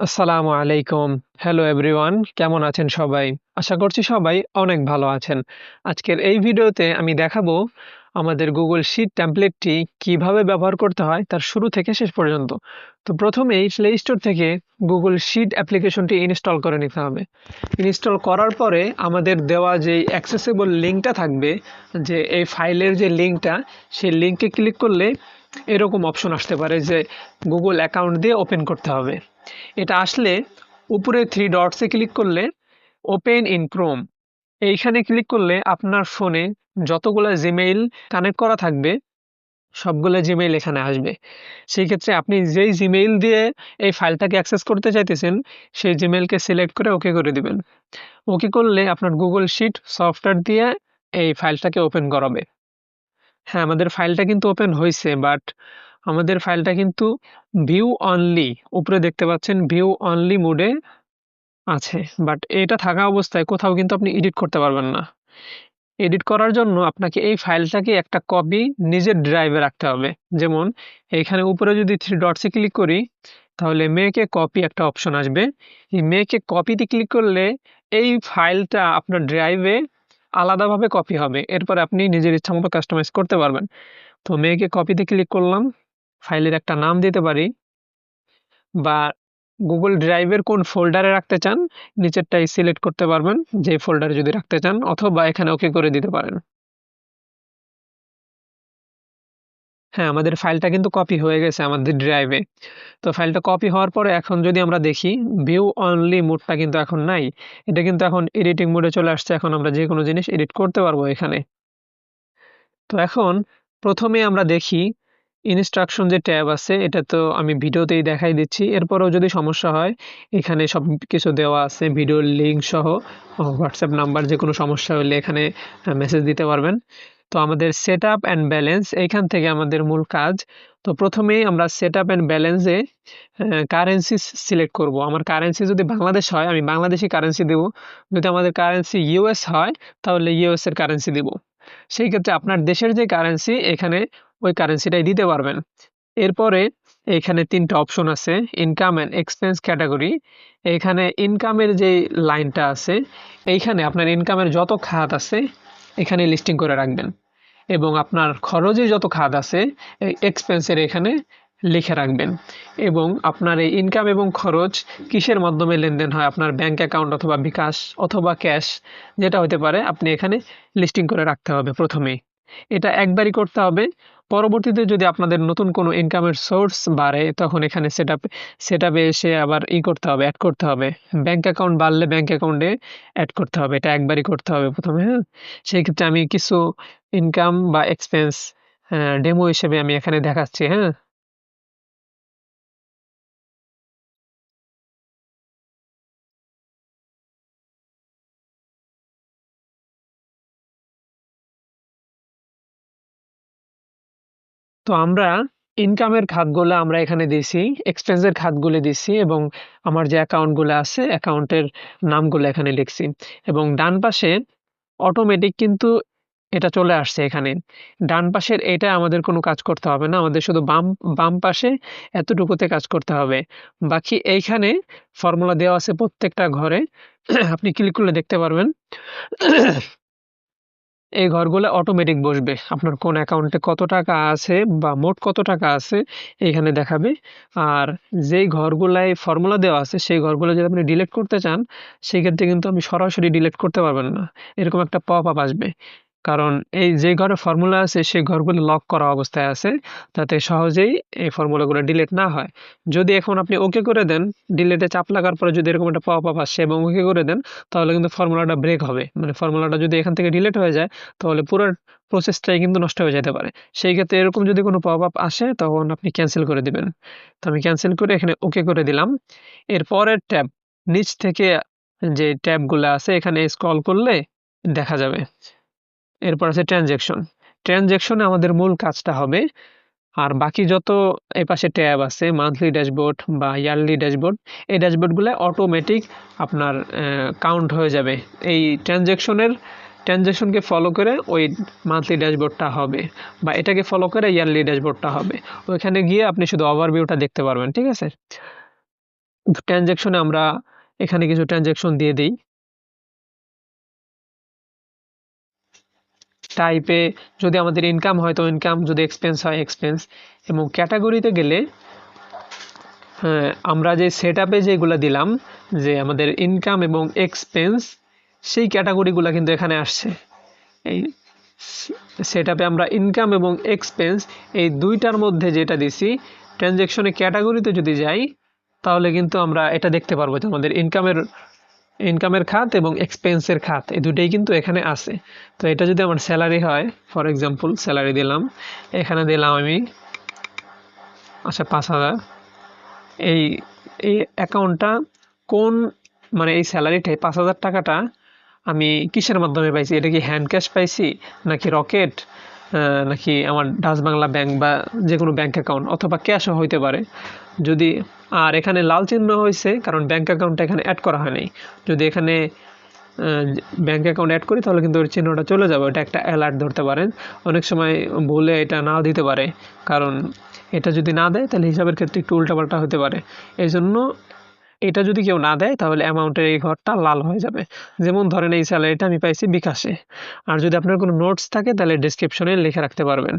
আসসালামু আলাইকুম। Hello everyone কেমন আছেন সবাই? আশা করছি সবাই অনেক ভালো আছেন। আজকের এই ভিডিওতে আমি দেখাবো আমাদের গুগল শিট টেমপ্লেটটি কীভাবে ব্যবহার করতে হয় তার শুরু থেকে শেষ পর্যন্ত। তো প্রথমেই প্লে স্টোর থেকে গুগল শিট অ্যাপ্লিকেশনটি ইনস্টল করে নিতে হবে। ইনস্টল করার পরে আমাদের দেওয়া যে অ্যাক্সেসেবল লিঙ্কটা থাকবে, যে এই ফাইলের যে লিঙ্কটা সেই লিঙ্কে ক্লিক করলে এরকম অপশন আসতে পারে যে গুগল অ্যাকাউন্ট দিয়ে ওপেন করতে হবে। এটা আসলে উপরে থ্রি ডটসে ক্লিক করলে ওপেন ইন ক্রোম এইখানে ক্লিক করলে আপনার ফোনে যতগুলো জিমেইল কানেক্ট করা থাকবে, সবগুলো জিমেইল এখানে আসবে। সেই ক্ষেত্রে আপনি যেই জিমেইল দিয়ে এই ফাইলটাকে অ্যাক্সেস করতে চাইতেছেন, সেই জিমেইলকে সিলেক্ট করে ওকে করে দিবেন। ওকে করলে আপনার গুগল শিট সফটওয়্যার দিয়ে এই ফাইলটাকে ওপেন করাবে। হ্যাঁ আমাদের ফাইলটা কিন্তু ওপেন হয়েছে বাট আমাদের ফাইলটা কিন্তু ভিউ অনলি উপরে দেখতে পাচ্ছেন ভিউ অনলি মোডে আছে। বাট এটা থাকা অবস্থায় কোথাও কিন্তু আপনি এডিট করতে পারবেন না। এডিট করার জন্য আপনাকে এই ফাইলটাকে একটা কপি নিজের ড্রাইভে রাখতে হবে। যেমন, এখানে উপরে যদি থ্রি ডটসে ক্লিক করি, তাহলে মেকে কপি একটা অপশন আসবে। এই মেকে কপিতে ক্লিক করলে এই ফাইলটা আপনার ড্রাইভে আলাদাভাবে কপি হবে। এরপর আপনি নিজের ইচ্ছা মতো কাস্টমাইজ করতে পারবেন। তো মেকে কপিতে ক্লিক করলাম। ফাইলের একটা নাম দিতে পারি বা গুগল ড্রাইভের কোন ফোল্ডারে রাখতে চান নিচেরটাই সিলেক্ট করতে পারবেন, যে ফোল্ডারে যদি রাখতে চান, অথবা এখানে ওকে করে দিতে পারেন। হ্যাঁ আমাদের ফাইলটা কিন্তু কপি হয়ে গেছে আমাদের ড্রাইভে। তো ফাইলটা কপি হওয়ার পরে এখন যদি আমরা দেখি, ভিউ অনলি মোডটা কিন্তু এখন নাই। এটা কিন্তু এখন এডিটিং মোডে চলে আসছে, এখন আমরা যে কোনো জিনিস এডিট করতে পারব এখানে। তো এখন প্রথমে আমরা দেখি ইনস্ট্রাকশন যে ট্যাব আছে, এটা তো আমি ভিডিওতেই দেখাই দিচ্ছি। এরপরেও যদি সমস্যা হয়, এখানে সব কিছু দেওয়া আছে, ভিডিওর লিঙ্ক সহ হোয়াটসঅ্যাপ নাম্বার যে কোনো সমস্যা হলে এখানে মেসেজ দিতে পারবেন। তো আমাদের সেট আপ অ্যান্ড ব্যালেন্স এইখান থেকে আমাদের মূল কাজ। তো প্রথমেই আমরা সেট আপ অ্যান্ড ব্যালেন্সে কারেন্সি সিলেক্ট করব। আমার কারেন্সি যদি বাংলাদেশ হয়, আমি বাংলাদেশি কারেন্সি দেব। যদি আমাদের কারেন্সি ইউএস হয়, তাহলে ইউএস এর কারেন্সি দেব। সেই ক্ষেত্রে আপনার দেশের যে কারেন্সি এখানে ওই কারেন্সিটাই দিতে পারবেন। এরপরে এখানে তিনটা অপশন আছে ইনকাম অ্যান্ড এক্সপেন্স ক্যাটাগরি এখানে ইনকামের যে লাইনটা আছে, এইখানে আপনার ইনকামের যত খাত আছে, এখানে লিস্টিং করে রাখবেন। এবং আপনার খরচে যত খাত আছে এক্সপেন্সের এখানে লিখে রাখবেন। এবং আপনার এই ইনকাম এবং খরচ কিসের মাধ্যমে লেনদেন হয়? আপনার ব্যাংক অ্যাকাউন্ট অথবা বিকাশ অথবা ক্যাশ যেটা হতে পারে আপনি এখানে লিস্টিং করে রাখতে হবে প্রথমেই এটা একবারই করতে হবে। পরবর্তীতে যদি আপনাদের নতুন কোনো ইনকামের সোর্স বাড়ে, তখন এখানে সেট আপ সেট আপে এসে আবার ই করতে হবে অ্যাড করতে হবে। ব্যাংক অ্যাকাউন্ট বাড়লে ব্যাংক অ্যাকাউন্টে অ্যাড করতে হবে। এটা একবারই করতে হবে প্রথমে হ্যাঁ? সেই ক্ষেত্রে আমি কিছু ইনকাম বা এক্সপেন্স ডেমো হিসেবে আমি এখানে দেখাচ্ছি হ্যাঁ? তো আমরা ইনকামের খাতগুলো আমরা এখানে দিছি এক্সপেন্সের খাতগুলো দিছি এবং আমার যে অ্যাকাউন্টগুলো আছে অ্যাকাউন্টের নামগুলো এখানে লিখছি এবং ডান পাশে অটোমেটিক কিন্তু এটা চলে আসছে এখানে। ডান পাশের এটা আমাদের কোনো কাজ করতে হবে না, আমাদের শুধু বাম বাম পাশে এতটুকুতে কাজ করতে হবে। বাকি এইখানে ফর্মুলা দেওয়া আছে প্রত্যেকটা ঘরে, আপনি ক্লিক করলে দেখতে পারবেন। এই ঘরগুলো অটোমেটিক বসবে। আপনার কোন অ্যাকাউন্টে কত টাকা আছে বা মোট কত টাকা আছে এখানে দেখাবে। আর যেই ঘরগুলায় ফর্মুলা দেওয়া আছে, সেই ঘরগুলো যদি আপনি ডিলিট করতে চান, সেক্ষেত্রে কিন্তু আপনি সরাসরি ডিলিট করতে পারবেন না। এরকম একটা পপ আপ আসবে। কারণ এই যে ঘরে ফর্মুলা আছে, সেই ঘরগুলো লক করা অবস্থায় আছে, তাতে সহজেই এই ফর্মুলাগুলো ডিলিট না হয়। যদি এখন আপনি ওকে করে দেন ডিলেটে চাপ লাগার পরে যদি এরকম একটা পপ আপ আসে এবং ওকে করে দেন, তাহলে কিন্তু ফর্মুলাটা ব্রেক হবে। মানে ফর্মুলাটা যদি এখান থেকে ডিলিট হয়ে যায়, তাহলে পুরো প্রসেসটাই কিন্তু নষ্ট হয়ে যেতে পারে। সেই ক্ষেত্রে এরকম যদি কোনো পপ আপ আসে, তখন আপনি ক্যান্সেল করে দিবেন। তো আমি ক্যান্সেল করে এখানে ওকে করে দিলাম। এর পরের ট্যাব নিচ থেকে যে ট্যাবগুলো আছে, এখানে স্ক্রল করলে দেখা যাবে। এরপর আছে ট্রানজ্যাকশন ট্রানজ্যাকশনে আমাদের মূল কাজটা হবে, আর বাকি যত এপাশে ট্যাব আছে মান্থলি ড্যাশবোর্ড বা ইয়ারলি ড্যাশবোর্ড এই ড্যাশবোর্ডগুলো অটোমেটিক আপনার কাউন্ট হয়ে যাবে। এই ট্রানজ্যাকশনের ট্রানজ্যাকশনকে ফলো করে ওই মান্থলি ড্যাশবোর্ডটা হবে, বা এটাকে ফলো করে ইয়ারলি ড্যাশবোর্ডটা হবে। ওইখানে গিয়ে আপনি শুধু ওভারভিউটা দেখতে পারবেন, ঠিক আছে? ট্রানজ্যাকশনে আমরা এখানে কিছু ট্রানজ্যাকশন দিয়ে দিই। টাইপে যদি আমাদের ইনকাম হয় তো ইনকাম যদি এক্সপেন্স হয় এক্সপেন্স এবং ক্যাটাগরিতে গেলে হ্যাঁ, আমরা যে সেট আপে যেগুলো দিলাম যে আমাদের ইনকাম এবং এক্সপেন্স সেই ক্যাটাগরিগুলো কিন্তু এখানে আসছে। এই সেট আপে আমরা ইনকাম এবং এক্সপেন্স এই দুইটার মধ্যে যেটা দিছি ট্রানজ্যাকশনে ক্যাটাগরিতে যদি যাই তাহলে কিন্তু আমরা এটা দেখতে পারব যে আমাদের ইনকামের ইনকামের খাত এবং এক্সপেন্সের খাত, এই দুটোই কিন্তু এখানে আছে। তো এটা যদি আমার স্যালারি হয় ফর এক্সাম্পল স্যালারি দিলাম, এখানে দিলাম আমি আচ্ছা পাঁচ হাজার। এই এই অ্যাকাউন্টটা কোন মানে এই স্যালারিটাই পাঁচ হাজার টাকাটা আমি কিসের মাধ্যমে পাইছি? এটা কি হ্যান্ড ক্যাশ পাইছি নাকি রকেট নাকি আমার ডাচ বাংলা ব্যাংক বা যে কোনো ব্যাংক অ্যাকাউন্ট অথবা ক্যাশও হইতে পারে। যদি, আর এখানে লাল চিহ্ন হয়েছে কারণ ব্যাংক অ্যাকাউন্টটা এখানে অ্যাড করা হয়নি যদি এখানে ব্যাঙ্ক অ্যাকাউন্ট অ্যাড করি, তাহলে কিন্তু ওই চিহ্নটা চলে যাবে। ওটা একটা অ্যালার্ট ধরতে পারেন। অনেক সময় বলে এটা নাও দিতে পারে। কারণ এটা যদি না দেয়, তাহলে হিসাবের ক্ষেত্রে একটু উল্টাপাল্টা হতে পারে। এই জন্য এটা যদি কেউ না দেয়, তাহলে অ্যামাউন্টের এই ঘরটা লাল হয়ে যাবে। যেমন ধরেন এই স্যালারিটা আমি পাইছি বিকাশে। আর যদি আপনার কোনো নোটস থাকে, তাহলে ডিসক্রিপশনে লিখে রাখতে পারবেন।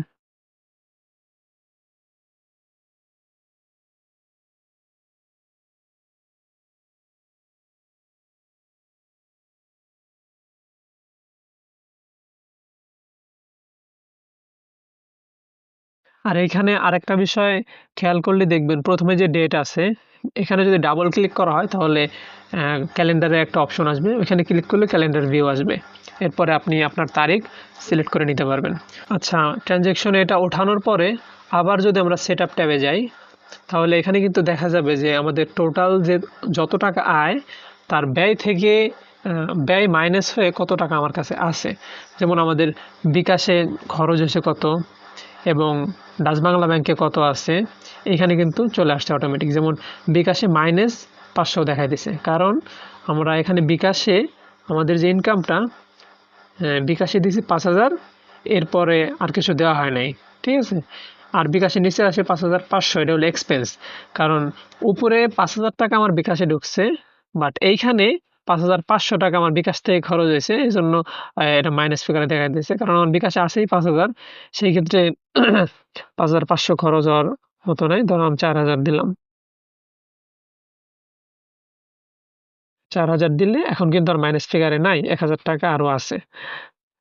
আর এখানে আরেকটা বিষয় খেয়াল করলে দেখবেন, প্রথমে যে ডেট আছে, এখানে যদি ডাবল ক্লিক করা হয়, তাহলে ক্যালেন্ডারে একটা অপশন আসবে। ওইখানে ক্লিক করলে ক্যালেন্ডার ভিউ আসবে। এরপরে আপনি আপনার তারিখ সিলেক্ট করে নিতে পারবেন। আচ্ছা ট্রানজ্যাকশনে এটা ওঠানোর পরে আবার যদি আমরা সেট আপ ট্যাবে যাই, তাহলে এখানে কিন্তু দেখা যাবে যে আমাদের টোটাল যে যত টাকা আয়, তার ব্যয় থেকে ব্যয় মাইনাস হয়ে কত টাকা আমার কাছে আছে। যেমন আমাদের বিকাশে খরচ হয়েছে কত? এবং ডাচ বাংলা ব্যাংকে কত আছে, এখানে কিন্তু চলে আসছে অটোমেটিক যেমন বিকাশে মাইনাস পাঁচশো দেখাই দিছে। কারণ আমরা এখানে বিকাশে আমাদের যে ইনকামটা বিকাশে দিছি পাঁচ হাজার, এরপরে আর কিছু দেওয়া হয় নাই। ঠিক আছে? আর বিকাশে নিচে আসে পাঁচ হাজার পাঁচশো, এটা হলো এক্সপেন্স কারণ উপরে পাঁচ হাজার টাকা আমার বিকাশে ঢুকছে বাট এইখানে পাঁচ হাজার পাঁচশো টাকা আমার বিকাশ থেকে খরচ হয়েছে। এই জন্য এটা মাইনাস ফিগারে দেখা দিয়েছে। কারণ আমার বিকাশে আসেই পাঁচ হাজার। সেই ক্ষেত্রে পাঁচ হাজার পাঁচশো খরচ হওয়ার মতো নাই। ধরো আমি চার হাজার দিলাম। চার হাজার দিলে এখন কিন্তু আর মাইনাস ফিগারে নাই। এক হাজার টাকা আরও আছে।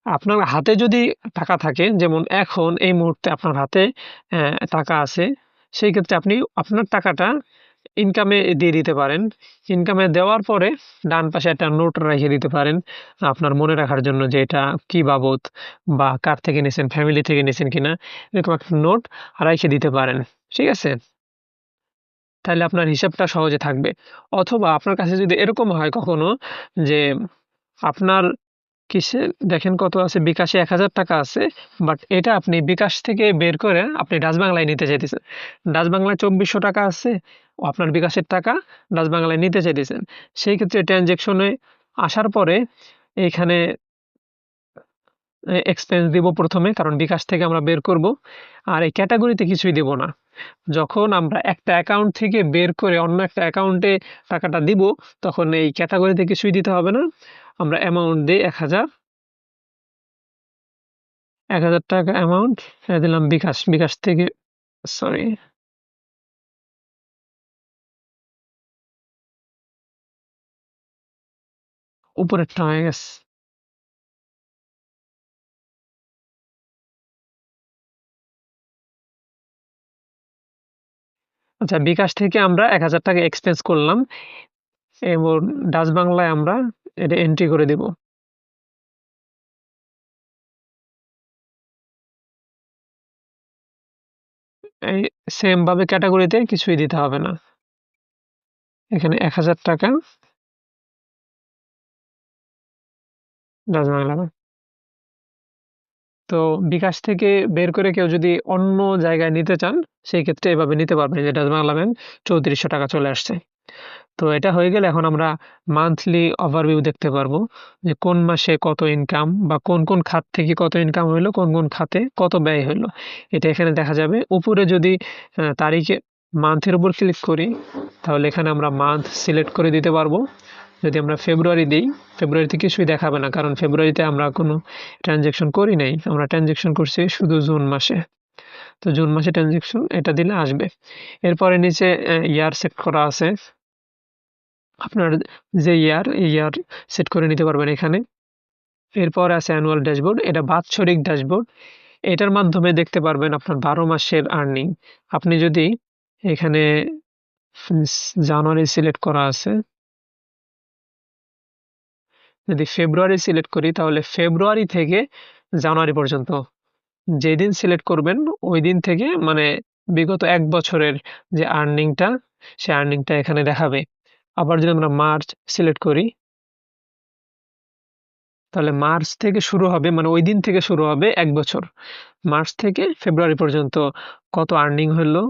আপনার হাতে যদি টাকা থাকে, যেমন এখন এই মুহূর্তে আপনার হাতে টাকা আছে, সেই ক্ষেত্রে আপনি আপনার টাকাটা ইনকামে দিয়ে দিতে পারেন। ইনকামে দেওয়ার পরে ডান পাশে একটা নোট রেখে দিতে পারেন, আপনার মনে রাখার জন্য যে এটা কী বাবদ বা কার থেকে নিয়েছেন ফ্যামিলি থেকে নিয়েছেন কিনা, এরকম একটা নোট রেখে দিতে পারেন, ঠিক আছে? তাহলে আপনার হিসাবটা সহজে থাকবে। অথবা আপনার কাছে যদি এরকম হয় কখনো যে আপনার কিসে? দেখেন কত আছে, বিকাশে এক হাজার টাকা আছে বাট এটা আপনি বিকাশ থেকে বের করে আপনি ডাচ বাংলায় নিতে চাইতেছেন। ডাচ বাংলায় চব্বিশশো টাকা আছে আপনার বিকাশের টাকা ডাচ বাংলায় নিতে চাইতেছেন। সেই ক্ষেত্রে ট্রানজ্যাকশনে আসার পরে এখানে এক্সপেন্স দিব প্রথমে, কারণ বিকাশ থেকে আমরা বের করব, আর এই ক্যাটাগরিতে কিছুই দেব না। যখন আমরা একটা অ্যাকাউন্ট থেকে বের করে অন্য একটা অ্যাকাউন্টে টাকাটা দিব, তখন এই ক্যাটাগরিতে কিছুই দিতে হবে না। আমরা অ্যামাউন্ট দিই এক হাজার। এক হাজার টাকা অ্যামাউন্ট দিলাম বিকাশ। বিকাশ থেকে সরি উপরেরটা হয়ে গেছে। আচ্ছা বিকাশ থেকে আমরা এক হাজার টাকা এক্সপেন্স করলাম। এবং ডাচ বাংলায় আমরা এটা এন্ট্রি করে দেব। এই সেম ভাবে ক্যাটাগরিতে কিছুই দিতে হবে না। এখানে এক হাজার টাকা। ডাচ বাংলা তো বিকাশ থেকে বের করে কেউ যদি অন্য জায়গায় নিতে চান, সেই ক্ষেত্রে এভাবে নিতে পারবেন, যেটা বাংলা ব্যাংক চৌত্রিশশো টাকা চলে আসছে। তো এটা হয়ে গেলে এখন আমরা মান্থলি ওভারভিউ দেখতে পারব যে কোন মাসে কত ইনকাম বা কোন কোন খাত থেকে কত ইনকাম হইল, কোন কোন খাতে কত ব্যয় হইল। এটা এখানে দেখা যাবে। উপরে যদি তারিখে মান্থের উপর ক্লিক করি, তাহলে এখানে আমরা মান্থ সিলেক্ট করে দিতে পারব। যদি আমরা ফেব্রুয়ারি দিই ফেব্রুয়ারিতে কিছুই দেখাবে না, কারণ ফেব্রুয়ারিতে আমরা কোনো ট্রানজ্যাকশন করি নাই। আমরা ট্রানজ্যাকশন করছি শুধু জুন মাসে। তো জুন মাসে ট্রানজ্যাকশন এটা দিলে আসবে। এরপরে নিচে ইয়ার সেট করা আছে। আপনার যে ইয়ার এই ইয়ার সেট করে নিতে পারবেন এখানে। এরপর আছে অ্যানুয়াল ড্যাশবোর্ড এটা বাৎসরিক ড্যাশবোর্ড এটার মাধ্যমে দেখতে পারবেন আপনার বারো মাসের আর্নিং আপনি যদি এখানে জানুয়ারি সিলেক্ট করা আছে যদি ফেব্রুয়ারি সিলেক্ট করি, তাহলে ফেব্রুয়ারি থেকে জানুয়ারি পর্যন্ত যেদিন সিলেক্ট করবেন, ওই দিন থেকে মানে বিগত এক বছরের যে আর্নিংটা সে আর্নিংটা এখানে দেখাবে। আবার যদি আমরা মার্চ সিলেক্ট করি, তাহলে মার্চ থেকে শুরু হবে মানে ওই দিন থেকে শুরু হবে এক বছর। মার্চ থেকে ফেব্রুয়ারি পর্যন্ত কত আর্নিং হলো,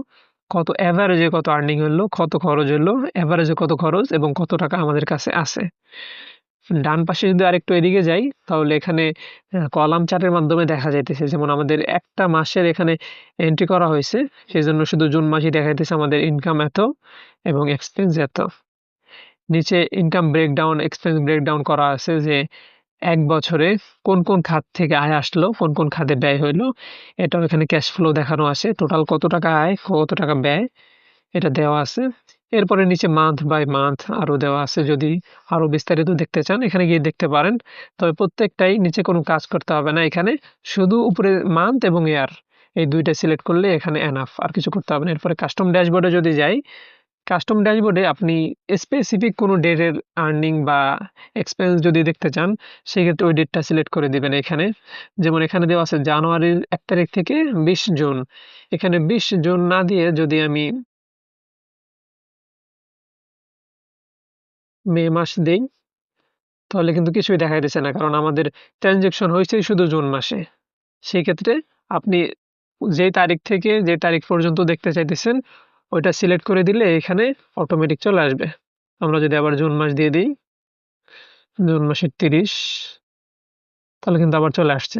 কত অ্যাভারেজে কত আর্নিং হলো, কত খরচ হলো অ্যাভারেজে কত খরচ এবং কত টাকা আমাদের কাছে আছে। ডান পাশে যদি আরেকটু এদিকে যাই, তাহলে এখানে কলাম চার্টের মাধ্যমে দেখা যাইতেছে যেমন আমাদের একটা মাসের এখানে এন্ট্রি করা হয়েছে সেই জন্য শুধু জুন মাসে দেখা যাইতেছে আমাদের ইনকাম এত এবং এক্সপেন্স এত। নিচে ইনকাম ব্রেকডাউন এক্সপেন্স ব্রেকডাউন করা আছে যে এক বছরে কোন কোন খাত থেকে আয় আসলো, কোন কোন খাতে ব্যয় হইল, এটাও এখানে ক্যাশ ফ্লো দেখানো আছে টোটাল কত টাকা আয়, কত টাকা ব্যয়, এটা দেওয়া আছে। এরপরে নিচে মান্থ বাই মান্থ আরও দেওয়া আছে। যদি আরও বিস্তারিত দেখতে চান, এখানে গিয়ে দেখতে পারেন। তবে প্রত্যেকটাই নিচে কোনো কাজ করতে হবে না এখানে। শুধু উপরে মান্থ এবং ইয়ার এই দুইটা সিলেক্ট করলে এখানে এনাফ আর কিছু করতে হবে না। এরপরে কাস্টম ড্যাশবোর্ডে যদি যাই কাস্টম ড্যাশবোর্ডে আপনি স্পেসিফিক কোনো ডেটের আর্নিং বা এক্সপেন্স যদি দেখতে চান, সেক্ষেত্রে ওই ডেটটা সিলেক্ট করে দিবেন এখানে। যেমন এখানে দেওয়া আছে, জানুয়ারির এক তারিখ থেকে বিশ জুন। এখানে বিশ জুন না দিয়ে যদি আমি মে মাস দেই, তাহলে কিন্তু কিছুই দেখা যাচ্ছে না। কারণ আমাদের ট্রানজেকশন হয়েছে শুধু জুন মাসে। সেই ক্ষেত্রে আপনি যে তারিখ থেকে যে তারিখ পর্যন্ত দেখতে চাইতেছেন, ওইটা সিলেক্ট করে দিলে এখানে অটোমেটিক চলে আসবে। আমরা যদি আবার জুন মাস দিয়ে দিই, জুন মাসের তিরিশ, তাহলে কিন্তু আবার চলে আসছে।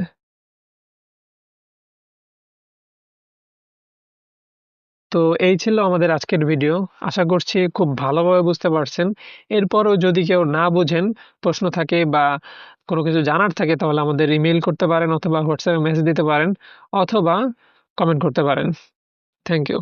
তো এই ছিল আমাদের আজকের ভিডিও আশা করছি খুব ভালোভাবে বুঝতে পারছেন। এরপরও যদি কেউ না বোঝেন, প্রশ্ন থাকে বা কোনো কিছু জানার থাকে, তাহলে আমাদের ইমেল করতে পারেন অথবা হোয়াটসঅ্যাপে মেসেজ দিতে পারেন, অথবা কমেন্ট করতে পারেন। Thank you